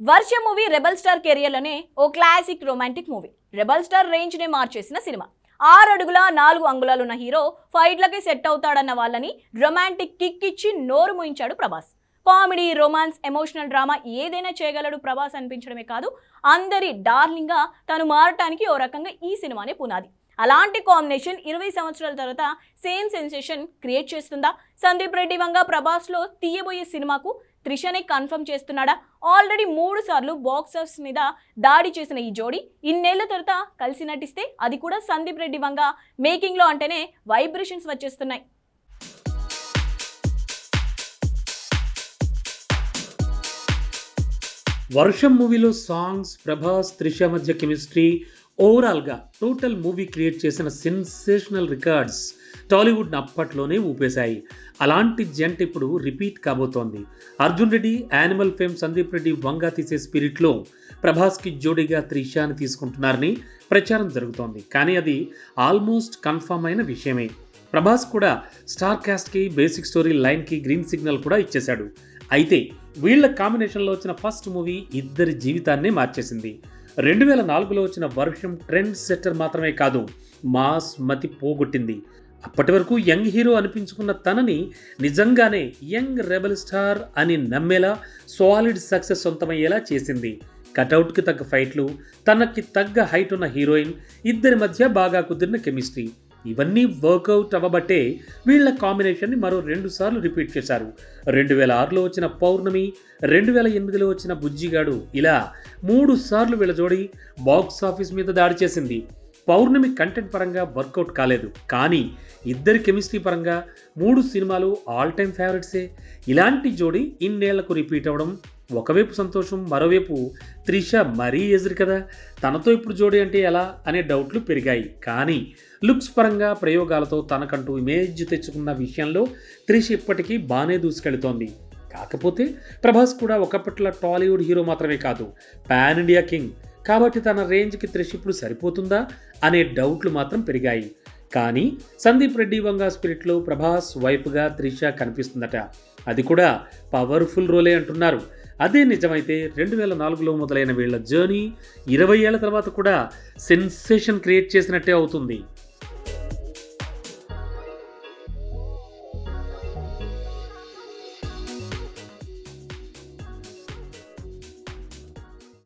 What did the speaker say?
వర్ష movie rebel star కెరియర్లోనే ఓ classic romantic movie. Rebel star రేంజ్నే మార్చేసిన సినిమా. ఆరు అడుగుల నాలుగు అంగుళాలున్న హీరో ఫైట్లకి సెట్ అవుతాడన్న వాళ్ళని రొమాంటిక్ కిక్ ఇచ్చి నోరు ముయించాడు Prabhas. Comedy romance emotional drama ఏదైనా చేయగలడు ప్రభాస్ అనిపించడమే కాదు అందరి డార్లింగ్గా తను మారటానికి ఓ రకంగా ఈ సినిమానే పునాది. అలాంటి కాంబినేషన్ ఇరవై సంవత్సరాల తర్వాత సేమ్ సెన్సేషన్ క్రియేట్ చేస్తుందా? సందీప్ రెడ్డి వంగ ప్రభాస్లో తీయబోయే సినిమాకు త్రిషనే కన్ఫర్మ్ చేస్తున్నాడా? ఆల్రెడీ మూడు సార్లు బాక్సర్స్ మీద దాడి చేసిన ఈ జోడీ ఇన్నేళ్ళ తర్వాత కలిసి నటిస్తే అది కూడా సందీప్ రెడ్డి వంగ. మేకింగ్లో అంటేనే వైబ్రేషన్స్ వచ్చేస్తున్నాయి. వర్షం మూవీలో సాంగ్స్ ప్రభాస్ త్రిష మధ్య కెమిస్ట్రీ ఓవరాల్గా టోటల్ మూవీ క్రియేట్ చేసిన సెన్సేషనల్ రికార్డ్స్. టాలీవుడ్ని అప్పట్లోనే ఊపేశాయి. అలాంటి జంట ఇప్పుడు రిపీట్ కాబోతోంది. అర్జున్ రెడ్డి యానిమల్ ఫేమ్ సందీప్ రెడ్డి వంగ తీసే స్పిరిట్లో ప్రభాస్కి జోడీగా త్రిషాని తీసుకుంటున్నారని ప్రచారం జరుగుతోంది. కానీ అది ఆల్మోస్ట్ కన్ఫర్మ్ అయిన విషయమే. ప్రభాస్ కూడా స్టార్ క్యాస్ట్కి బేసిక్ స్టోరీ లైన్కి గ్రీన్ సిగ్నల్ కూడా ఇచ్చేశాడు. అయితే వీళ్ళ కాంబినేషన్లో వచ్చిన ఫస్ట్ మూవీ ఇద్దరి జీవితాన్నే మార్చేసింది. రెండు వేల నాలుగులో వచ్చిన వర్షం ట్రెండ్ సెట్టర్ మాత్రమే కాదు మాస్ మతి పోగొట్టింది. అప్పటి వరకు యంగ్ హీరో అనిపించుకున్న తనని నిజంగానే యంగ్ రెబల్ స్టార్ అని నమ్మేలా సాలిడ్ సక్సెస్ సొంతమయ్యేలా చేసింది. కటౌట్కి తగ్గ ఫైట్లు తనకి తగ్గ హైట్ ఉన్న హీరోయిన్ ఇద్దరి మధ్య బాగా కుదిరిన కెమిస్ట్రీ ఇవన్నీ వర్కౌట్ అవ్వబట్టే వీళ్ళ కాంబినేషన్ని మరో రెండు సార్లు రిపీట్ చేశారు. రెండు వేల ఆరులో వచ్చిన పౌర్ణమి రెండు వేల ఎనిమిదిలో వచ్చిన బుజ్జిగాడు ఇలా మూడు సార్లు వీళ్ళ జోడి బాక్స్ ఆఫీస్ మీద దాడి చేసింది. పౌర్ణమి కంటెంట్ పరంగా వర్కౌట్ కాలేదు. కానీ ఇద్దరి కెమిస్ట్రీ పరంగా మూడు సినిమాలు ఆల్ టైమ్ ఫేవరెట్సే. ఇలాంటి జోడి ఇన్నేళ్ళకు రిపీట్ అవ్వడం ఒకవైపు సంతోషం మరోవైపు త్రిష మరీ ఎదురు కదా. తనతో ఇప్పుడు జోడి అంటే ఎలా అనే డౌట్లు పెరిగాయి. కానీ లుక్స్ పరంగా ప్రయోగాలతో తనకంటూ ఇమేజ్ తెచ్చుకున్న విషయంలో త్రిష ఇప్పటికీ బాగానే దూసుకెళ్తోంది. కాకపోతే ప్రభాస్ కూడా ఒకప్పట్ల టాలీవుడ్ హీరో మాత్రమే కాదు పాన్ ఇండియా కింగ్ కాబట్టి తన రేంజ్కి త్రిష్ ఇప్పుడు సరిపోతుందా అనే డౌట్లు మాత్రం పెరిగాయి. కానీ సందీప్ రెడ్డి వంగ స్పిరిట్లో ప్రభాస్ వైఫ్గా త్రిష కనిపిస్తుందట. అది కూడా పవర్ఫుల్ రోలే అంటున్నారు. అదే నిజమైతే రెండు వేల నాలుగులో మొదలైన వీళ్ళ జర్నీ ఇరవై ఏళ్ళ తర్వాత కూడా సెన్సేషన్ క్రియేట్ చేసినట్టే అవుతుంది.